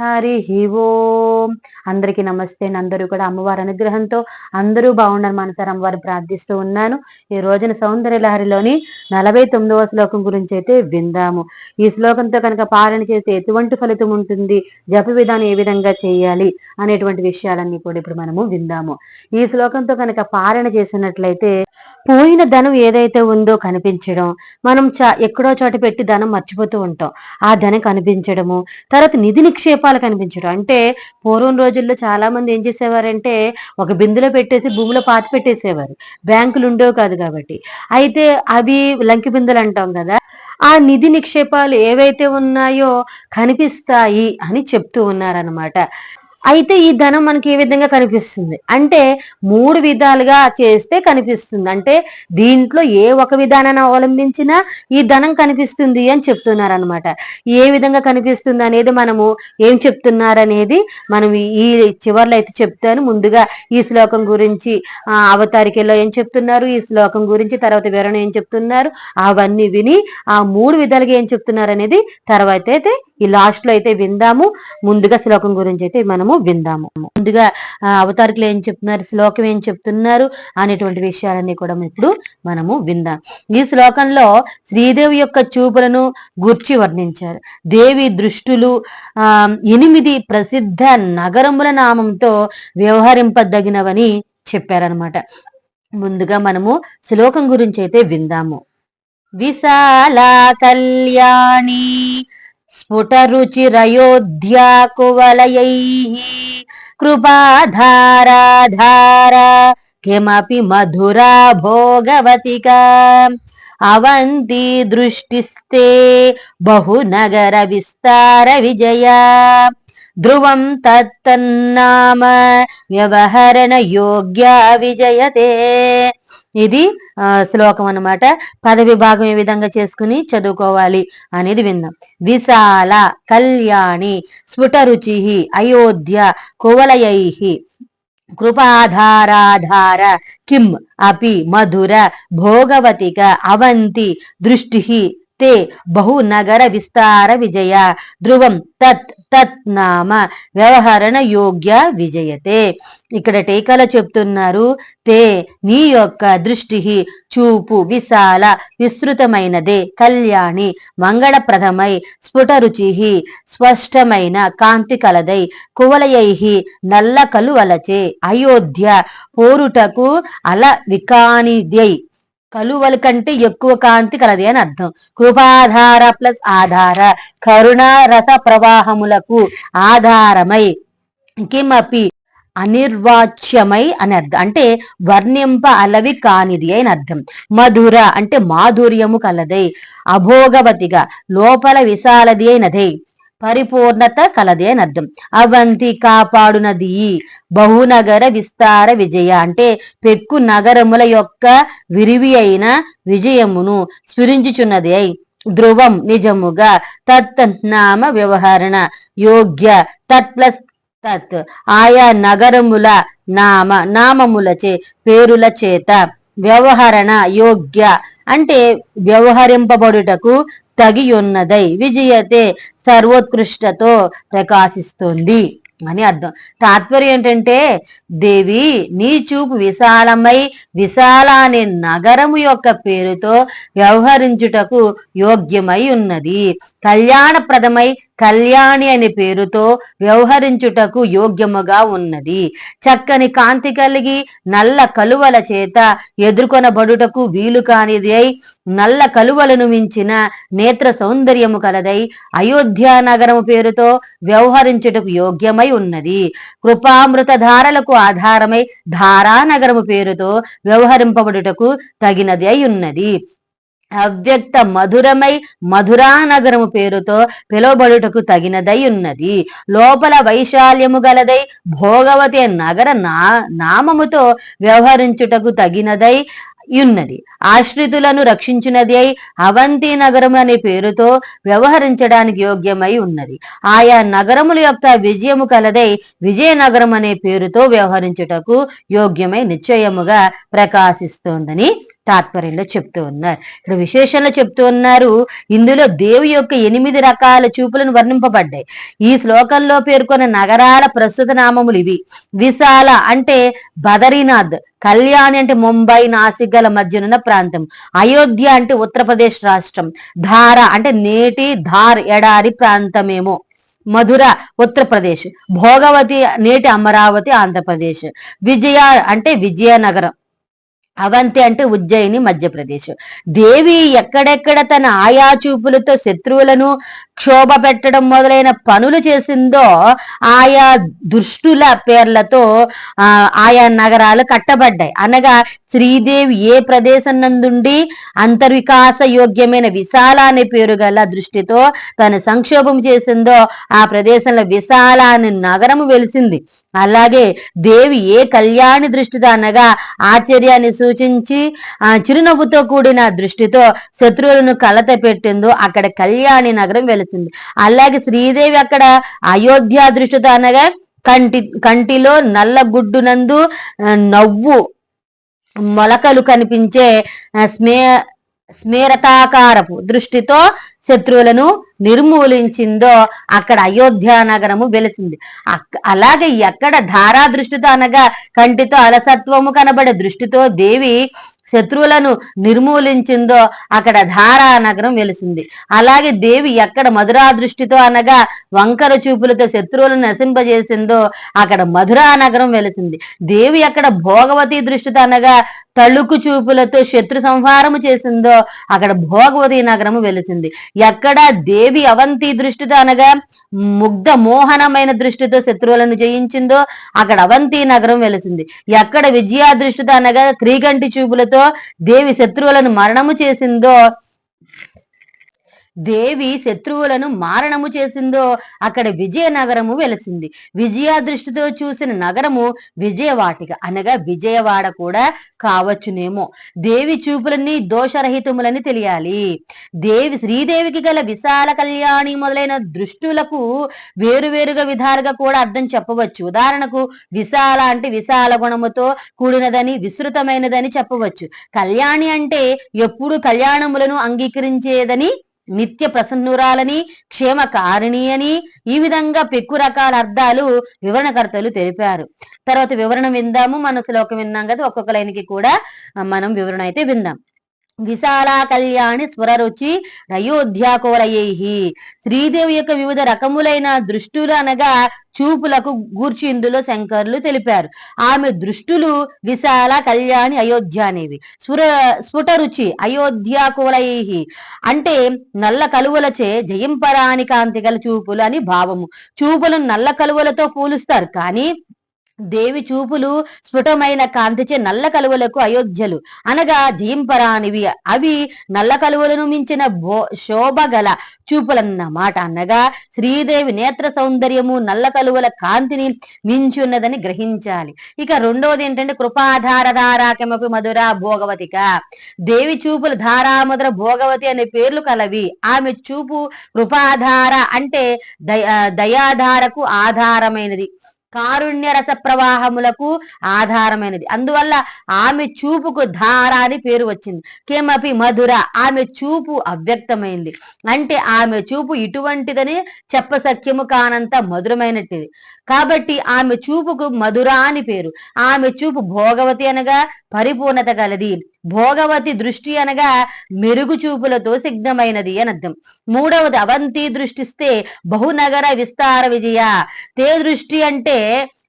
హరి ఓం. అందరికీ నమస్తే. అందరూ కూడా అమ్మవారి అనుగ్రహంతో అందరూ బాగుండాలి మనసారి అమ్మవారు ప్రార్థిస్తూ ఉన్నాను. ఈ రోజున సౌందర్య లహరిలోని నలభై తొమ్మిదవ శ్లోకం గురించి అయితే విందాము. ఈ శ్లోకంతో కనుక పాలన చేస్తే ఎటువంటి ఫలితం ఉంటుంది? జప విధానం ఏ విధంగా చేయాలి? అనేటువంటి విషయాలన్నీ కూడా ఇప్పుడు మనము విందాము. ఈ శ్లోకంతో కనుక పాలన చేసినట్లయితే పోయిన ధనం ఏదైతే ఉందో కనిపించడం మనం చా ఎక్కడో చోట పెట్టి ధనం మర్చిపోతూ ఉంటాం. ఆ ధనం కనిపించడము తర్వాత నిధి రూపాలు కనిపించడం అంటే పూర్వం రోజుల్లో చాలా మంది ఏం చేసేవారంటే ఒక బిందులో పెట్టేసి భూమిలో పాతి పెట్టేసేవారు. బ్యాంకులు ఉండేవి కాదు కాబట్టి. అయితే అవి లంకి బిందులు అంటాం కదా ఆ నిధి నిక్షేపాలు ఏవైతే ఉన్నాయో కనిపిస్తాయి అని చెప్తూ ఉన్నారనమాట అయితే ఈ ధనం మనకి ఏ విధంగా కనిపిస్తుంది? అంటే మూడు విధాలుగా చేస్తే కనిపిస్తుంది. అంటే దీంట్లో ఏ ఒక విధానాన్ని అవలంబించినా ఈ ధనం కనిపిస్తుంది అని చెప్తున్నారు అనమాట ఏ విధంగా కనిపిస్తుంది అనేది మనము ఏం చెప్తున్నారు అనేది మనం ఈ చివర్లో అయితే చెప్తాను. ముందుగా ఈ శ్లోకం గురించి అవతారికలో ఏం చెప్తున్నారు? ఈ శ్లోకం గురించి తర్వాత వివరణ ఏం చెప్తున్నారు? అవన్నీ విని ఆ మూడు విధాలుగా ఏం చెప్తున్నారు అనేది తర్వాత అయితే ఈ లాస్ట్లో అయితే విందాము. ముందుగా శ్లోకం గురించి అయితే మనము విందాము ముందుగా అవతారికలు ఏం చెప్తున్నారు శ్లోకం ఏం చెప్తున్నారు అనేటువంటి విషయాలన్నీ కూడా ఇప్పుడు మనము విందాం. ఈ శ్లోకంలో శ్రీదేవి యొక్క చూపులను గుర్చి వర్ణించారు. దేవి దృష్టులు ఆ ఎనిమిది ప్రసిద్ధ నగరముల నామంతో వ్యవహరింపదగినవని చెప్పారనమాట ముందుగా మనము శ్లోకం గురించి అయితే విందాము. విశాల కళ్యాణి స్ఫుటరుచిరయోధ్యా కువలయైः కృపాధారాధార కిమపి మధురా భోగవతికా. అవంతి దృష్టిస్తే బహునగర ధ్రువం తత్తన్నామ వ్యవహరణ యోగ్య విజయతే. ఇది శ్లోకం అనమాట పద విభాగం ఏ విధంగా చేసుకుని చదువుకోవాలి అనేది విందాం. విశాల కళ్యాణి స్ఫుటరుచి అయోధ్య కువలయై కృపాధారాధార కిం అపి మధుర భోగవతిక అవంతి దృష్టి తే బహునగర విస్తార విజయ. ధ్రువం తత్ తత్ నామ వ్యవహరణ యోగ్య విజయతే. ఇక్కడ టీకాలో చెప్తున్నారు తే నీ యొక్క దృష్టి చూపు విశాల విస్తృతమైనదే. కళ్యాణి మంగళప్రదమై స్ఫుటరుచి స్పష్టమైన కాంతి కలదై కువలయై నల్ల కలువలచే. అయోధ్య పోరుటకు అల వికానిద్యై. కలువల కంటే ఎక్కువ కాంతి కలది అని అర్థం. కృపాధార ప్లస్ ఆధార కరుణ రస ప్రవాహములకు ఆధారమై కిమపి అనిర్వాచ్యమై అని అర్థం. అంటే వర్ణింప అలవి కానిది అని అర్థం. మధుర అంటే మాధుర్యము కలదై అభోగవతిగా లోపల విశాలది అయినదై పరిపూర్ణత కలదే అని అర్థం. అవంతి కాపాడునది. బహునగర విస్తార విజయ అంటే పెక్కు నగరముల యొక్క విరివి అయిన విజయమును స్ఫురించుచున్నది అయి ధ్రువం నిజముగా తత్ నామ వ్యవహరణ యోగ్య తత్ ప్లస్ తత్ ఆయా నగరముల నామ నామములచే పేరుల చేత వ్యవహరణ యోగ్య అంటే వ్యవహరింపబడుటకు తగియున్నదై విజయతే సర్వోత్కృష్టతో ప్రకాశిస్తుంది అని అర్థం. తాత్పర్యం ఏంటంటే దేవి నీ చూపు విశాలమై విశాల అనే నగరము యొక్క పేరుతో వ్యవహరించుటకు యోగ్యమై ఉన్నది. కళ్యాణప్రదమై కళ్యాణి అనే పేరుతో వ్యవహరించుటకు యోగ్యముగా ఉన్నది. చక్కని కాంతి కలిగి నల్ల కలువల చేత ఎదుర్కొనబడుటకు వీలు కానిది అయి నల్ల కలువలను మించిన నేత్ర సౌందర్యము కలదై అయోధ్య నగరము పేరుతో వ్యవహరించుటకు యోగ్యమై ఉన్నది. కృపామృత ధారలకు ఆధారమై ధారానగరము పేరుతో వ్యవహరింపబడుటకు తగినది అయి ఉన్నది. అవ్యక్త మధురమై మధురానగరము పేరుతో పిలువబడుటకు తగినదై ఉన్నది. లోపల వైశాల్యము గలదై భోగవతి నగర నా నామముతో వ్యవహరించుటకు తగినదై ఉన్నది. ఆశ్రితులను రక్షించినది అయి అవంతి నగరం అనే పేరుతో వ్యవహరించడానికి యోగ్యమై ఉన్నది. ఆయా నగరముల యొక్క విజయము కలదై విజయనగరం అనే పేరుతో వ్యవహరించుటకు యోగ్యమై నిశ్చయముగా ప్రకాశిస్తోందని తాత్పర్యంలో చెప్తూ ఉన్నారు. ఇక్కడ విశేషంలో చెప్తూ ఉన్నారు ఇందులో దేవి యొక్క ఎనిమిది రకాల చూపులను వర్ణింపబడ్డాయి. ఈ శ్లోకంలో పేర్కొన్న నగరాల ప్రస్తుత నామములు ఇవి. విశాల అంటే బదరీనాథ్ కళ్యాణి అంటే ముంబై నాసిక్ గల మధ్యనున్న ప్రాంతం. అయోధ్య అంటే ఉత్తరప్రదేశ్ రాష్ట్రం. ధార అంటే నేటి ధార్ ఎడారి ప్రాంతమేమో. మధుర ఉత్తరప్రదేశ్. భోగవతి నేటి అమరావతి ఆంధ్రప్రదేశ్. విజయ అంటే విజయనగరం. అవంతి అంటే ఉజ్జయిని మధ్యప్రదేశ్. దేవి ఎక్కడెక్కడ తన ఆయా చూపులతో శత్రువులను క్షోభ పెట్టడం మొదలైన పనులు చేసిందో ఆయా దుష్టుల పేర్లతో ఆయా నగరాలు కట్టబడ్డాయి. అనగా శ్రీదేవి ఏ ప్రదేశం నందుండి అంతర్వికాస యోగ్యమైన విశాల అనే పేరు గల దృష్టితో తన సంక్షోభం చేసిందో ఆ ప్రదేశంలో విశాల అనే నగరము వెలిసింది. అలాగే దేవి ఏ కళ్యాణి దృష్టితో అనగా ఆశ్చర్యాన్ని సూచించి ఆ చిరునవ్వుతో కూడిన దృష్టితో శత్రువులను కలత పెట్టిందో అక్కడ కళ్యాణి నగరం వెలిసింది. అలాగే శ్రీదేవి అక్కడ అయోధ్య దృష్టితో అనగా కంటి కంటిలో నల్ల గుడ్డునందు నవ్వు మొలకలు కనిపించే స్మే స్మేరతాకారపు దృష్టితో శత్రువులను నిర్మూలించిందో అక్కడ అయోధ్య నగరము వెలిసింది. అలాగే ఎక్కడ ధారా దృష్టితో అనగా కంటితో అలసత్వము కనబడే దృష్టితో దేవి శత్రువులను నిర్మూలించిందో అక్కడ ధారా నగరం వెలిసింది. అలాగే దేవి ఎక్కడ మధురా దృష్టితో అనగా వంకర చూపులతో శత్రువులను నశింపజేసిందో అక్కడ మధురా నగరం వెలిసింది. దేవి ఎక్కడ భోగవతి దృష్టితో అనగా తళుకు చూపులతో శత్రు సంహారము చేసిందో అక్కడ భోగవతి నగరము వెలిసింది. ఎక్కడ దేవి అవంతి దృష్టితో అనగా ముగ్ధ మోహనమైన దృష్టితో శత్రువులను జయించిందో అక్కడ అవంతి నగరం వెలిసింది. ఎక్కడ విజయ దృష్టితో అనగా క్రీగంటి చూపులతో దేవి శత్రువులను మరణము చేసిందో దేవి శత్రువులను మారణము చేసిందో అక్కడ విజయనగరము వెలిసింది. విజయ దృష్టితో చూసిన నగరము విజయవాటిక. అనగా విజయవాడ కూడా కావచ్చునేమో. దేవి చూపులన్నీ దోషరహితములని తెలియాలి. దేవి శ్రీదేవికి గల విశాల కళ్యాణి మొదలైన దృష్టులకు వేరువేరుగా విధాలుగా కూడా అర్థం చెప్పవచ్చు. ఉదాహరణకు విశాల అంటే విశాల గుణముతో కూడినదని విస్తృతమైనదని చెప్పవచ్చు. కళ్యాణి అంటే ఎప్పుడు కళ్యాణములను అంగీకరించేదని నిత్య ప్రసన్నురాలని క్షేమకారిణి అని ఈ విధంగా పెక్కు రకాల అర్థాలు వివరణకర్తలు తెలిపారు. తర్వాత వివరణ విందాము మన శ్లోకం విన్నాం కదా ఒక్కొక్క లైన్కి కూడా మనం వివరణ అయితే విందాం. విశాలా కళ్యాణి స్వరరుచి రయోధ్యాకోలయై శ్రీదేవి యొక్క వివిధ రకములైన దృష్టులు అనగా చూపులకు గూర్చి ఇందులో శంకర్లు తెలిపారు. ఆమె దృష్టులు విశాల కళ్యాణి అయోధ్య అనేవి స్ఫుర స్ఫుట రుచి అయోధ్యాకులై అంటే నల్ల కలువలచే జయింపరాని కాంతి గల చూపులు అని భావము. చూపులను నల్ల కలువలతో పోలుస్తారు కానీ దేవి చూపులు స్ఫుటమైన కాంతిచే నల్ల కలువలకు అయోధ్యలు. అనగా జీంపరానివి అవి నల్ల కలువలను మించిన భో శోభ గల చూపులన్నమాట. అనగా శ్రీదేవి నేత్ర సౌందర్యము నల్ల కలువల కాంతిని మించున్నదని గ్రహించాలి. ఇక రెండవది ఏంటంటే కృపాధార ధారాకమపి మధుర భోగవతిక. దేవి చూపుల ధారామధుర భోగవతి అనే పేర్లు కలవి. ఆమె చూపు కృపాధార అంటే దయ దయాధారకు ఆధారమైనది. కారుణ్య రస ప్రవాహములకు ఆధారమైనది. అందువల్ల ఆమె చూపుకు ధార అని పేరు వచ్చింది. కేమపి మధుర ఆమె చూపు అవ్యక్తమైంది. అంటే ఆమె చూపు ఇటువంటిదని చెప్పసఖ్యము కానంత మధురమైనట్టిది. కాబట్టి ఆమె చూపుకు మధుర అని పేరు. ఆమె చూపు భోగవతి అనగా పరిపూర్ణత గలది. భోగవతి దృష్టి అనగా మెరుగు చూపులతో సిగ్ధమైనది అని అర్థం. మూడవది అవంతి దృష్టిస్తే బహునగర విస్తార విజయ. తే దృష్టి అంటే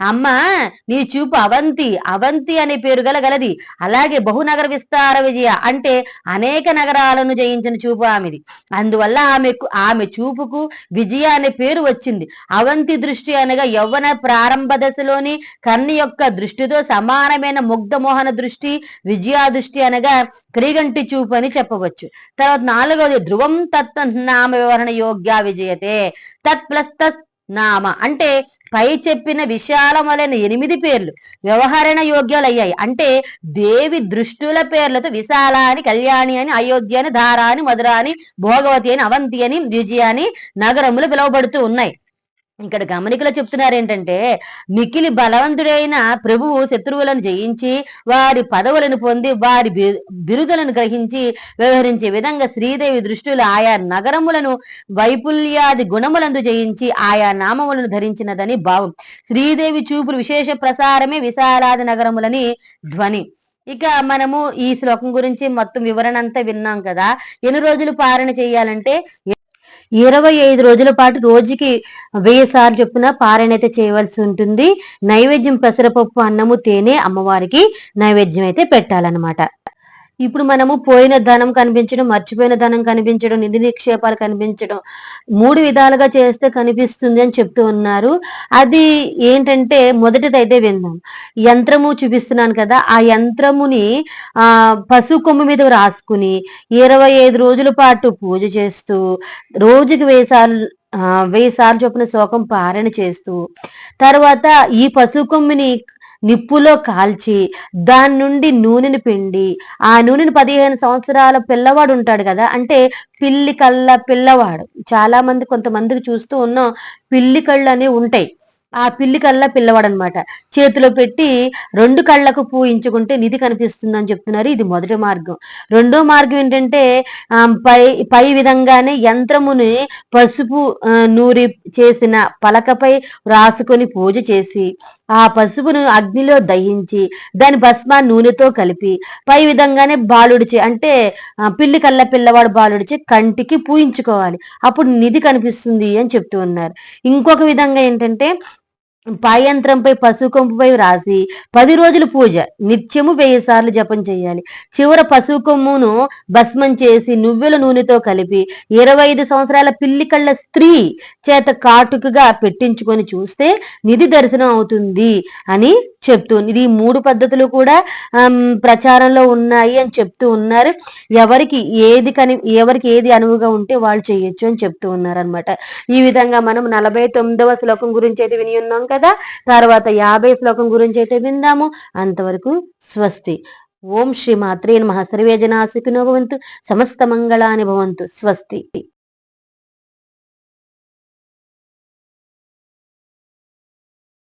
అమ్మ నీ చూపు అవంతి అవంతి అనే పేరు గల గలది. అలాగే బహునగర విస్తార విజయ అంటే అనేక నగరాలను జయించిన చూపు ఆమెది. అందువల్ల ఆమెకు ఆమె చూపుకు విజయ అనే పేరు వచ్చింది. అవంతి దృష్టి అనగా యవ్వన ప్రారంభ దశలోని కన్ను యొక్క దృష్టితో సమానమైన ముగ్ధ మోహన దృష్టి విజయా దృష్టి అనగా క్రీగంటి చూపు అని చెప్పవచ్చు. తర్వాత నాలుగవది ధ్రువం తత్వ నామ వివరణ యోగ్య విజయతే. తత్ ప్లస్ తత్ నామ. అంటే పై చెప్పిన విశాలములైన ఎనిమిది పేర్లు వ్యవహరణ యోగ్యాలయ్యాయి. అంటే దేవి దృష్టుల పేర్లతో విశాల అని కళ్యాణి అని అయోధ్య అని ధార అని మధుర అని భోగవతి అని అవంతి అని ద్విజయ అని నగరములు పిలువబడుతూ ఉన్నాయి. ఇక్కడ గమనికలో చెప్తున్నారు ఏంటంటే మికిలి బలవంతుడైన ప్రభువు శత్రువులను జయించి వారి పదవులను పొంది వారి బిరుదులను గ్రహించి వ్యవహరించే విధంగా శ్రీదేవి దృష్టిలో ఆయా నగరములను వైపుల్యాది గుణములందు జయించి ఆయా నామములను ధరించినదని భావం. శ్రీదేవి చూపులు విశేష ప్రసారమే విశాలాది నగరములని ధ్వని. ఇక మనము ఈ శ్లోకం గురించి మొత్తం వివరణ అంతా విన్నాం కదా. ఎన్ని రోజులు పారణ చేయాలంటే ఇరవై ఐదు రోజుల పాటు రోజుకి వెయ్యి సార్లు చొప్పున పారాయణైతే చేయవలసి ఉంటుంది. నైవేద్యం పెసరపప్పు అన్నము తేనె అమ్మవారికి నైవేద్యం అయితే పెట్టాలన్నమాట. ఇప్పుడు మనము పోయిన ధనం కనిపించడం మర్చిపోయిన ధనం కనిపించడం నిధి నిక్షేపాలు కనిపించడం మూడు విధాలుగా చేస్తే కనిపిస్తుంది అని చెప్తూ ఉన్నారు. అది ఏంటంటే మొదటిదైతే విందాం. యంత్రము చూపిస్తున్నాను కదా ఆ యంత్రముని ఆ పశు కొమ్ము మీద రాసుకుని ఇరవై ఐదు రోజుల పాటు పూజ చేస్తూ రోజుకి వేసాలు వెయ్యి సార్లు చొప్పున శోకం పారణ చేస్తూ తర్వాత ఈ పశు కొమ్మిని నిప్పులో కాల్చి దాని నుండి నూనెని పిండి ఆ నూనెని పదిహేను సంవత్సరాల పిల్లవాడు ఉంటాడు కదా అంటే పిల్లి కళ్ళ పిల్లవాడు. చాలా మంది కొంతమందికి చూస్తూ ఉన్నాం పిల్లి కళ్ళు అనేవి ఉంటాయి. ఆ పిల్లి కళ్ళ పిల్లవాడు అనమాట చేతిలో పెట్టి రెండు కళ్ళకు పూయించుకుంటే నిధి కనిపిస్తుందని చెప్తున్నారు. ఇది మొదటి మార్గం. రెండో మార్గం ఏంటంటే పై పై విధంగానే యంత్రముని పసుపు నూరి చేసిన పలకపై రాసుకొని పూజ చేసి ఆ పసుపును అగ్నిలో దహించి దాని భస్మ నూనెతో కలిపి పై విధంగానే బాలుడిచి అంటే పిల్లి కళ్ళ పిల్లవాడు బాలుడిచి కంటికి పూయించుకోవాలి. అప్పుడు నిధి కనిపిస్తుంది అని చెప్తూ ఉన్నారు. ఇంకొక విధంగా ఏంటంటే పాయంత్రంపై పశుకొంపుపై రాసి పది రోజులు పూజ. నిత్యము వెయ్యి సార్లు జపం చేయాలి. చివర పశుకొమ్మును భస్మం చేసి నువ్వుల నూనెతో కలిపి ఇరవై ఐదు సంవత్సరాల పిల్లి కళ్ళ స్త్రీ చేత కాటుకుగా పెట్టించుకొని చూస్తే నిధి దర్శనం అవుతుంది అని చెప్తూ ఇది మూడు పద్ధతులు కూడా ప్రచారంలో ఉన్నాయి అని చెప్తూ ఉన్నారు. ఎవరికి ఏది కని ఎవరికి ఏది అనువుగా ఉంటే వాళ్ళు చేయొచ్చు అని చెప్తూ ఉన్నారు అనమాట ఈ విధంగా మనం నలభై తొమ్మిదవ శ్లోకం గురించి అయితే విని ఉన్నాం. కదా? తర్వాత యాభై శ్లోకం గురించి అయితే విందాము. అంతవరకు స్వస్తి. ఓం శ్రీ మాత్రే నమ. సర్వేజనాశికునో భవంతు సమస్త మంగళాని భవంతు. స్వస్తి.